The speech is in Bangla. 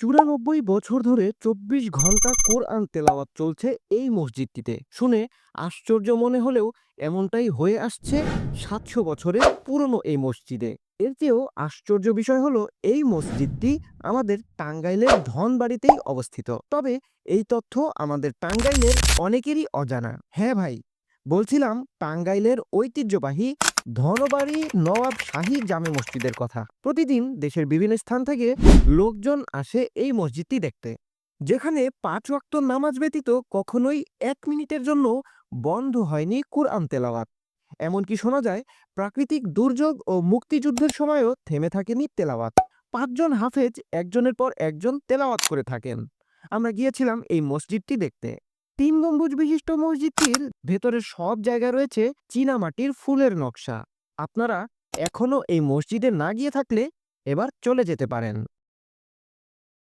চুরানব্বই বছর ধরে চব্বিশ ঘণ্টা কোরআন তেলাওয়াত চলছে এই মসজিদটিতে। শুনে আশ্চর্য মনে হলেও এমনটাই হয়ে আসছে সাতশো বছরের পুরনো এই মসজিদে। এর চেয়েও আশ্চর্য বিষয় হলো এই মসজিদটি আমাদের টাঙ্গাইলের ধনবাড়িতেই অবস্থিত। তবে এই তথ্য আমাদের টাঙ্গাইলের অনেকেরই অজানা। হ্যাঁ ভাই, বলছিলাম টাঙ্গাইলের ঐতিহ্যবাহী ধনবাড়ি নওয়াব শাহী জামে মসজিদের কথা। প্রতিদিন দেশের বিভিন্ন স্থান থেকে লোকজন আসে এই মসজিদটি দেখতে, যেখানে পাঁচ ওয়াক্ত নামাজ ব্যতীত কখনোই এক মিনিটের জন্য বন্ধ হয়নি কুরআন তেলাওয়াত। এমনকি শোনা যায়, প্রাকৃতিক দুর্যোগ ও মুক্তিযুদ্ধের সময়ও থেমে থাকেনি তেলাওয়াত। পাঁচজন হাফেজ একজনের পর একজন তেলাওয়াত করে থাকেন। আমরা গিয়েছিলাম এই মসজিদটি দেখতে। তিন গম্বুজ বিশিষ্ট মসজিদটির ভেতরে সব জায়গায় রয়েছে চীনামাটির ফুলের নকশা। আপনারা এখনও এই মসজিদে না গিয়ে থাকলে এবার চলে যেতে পারেন।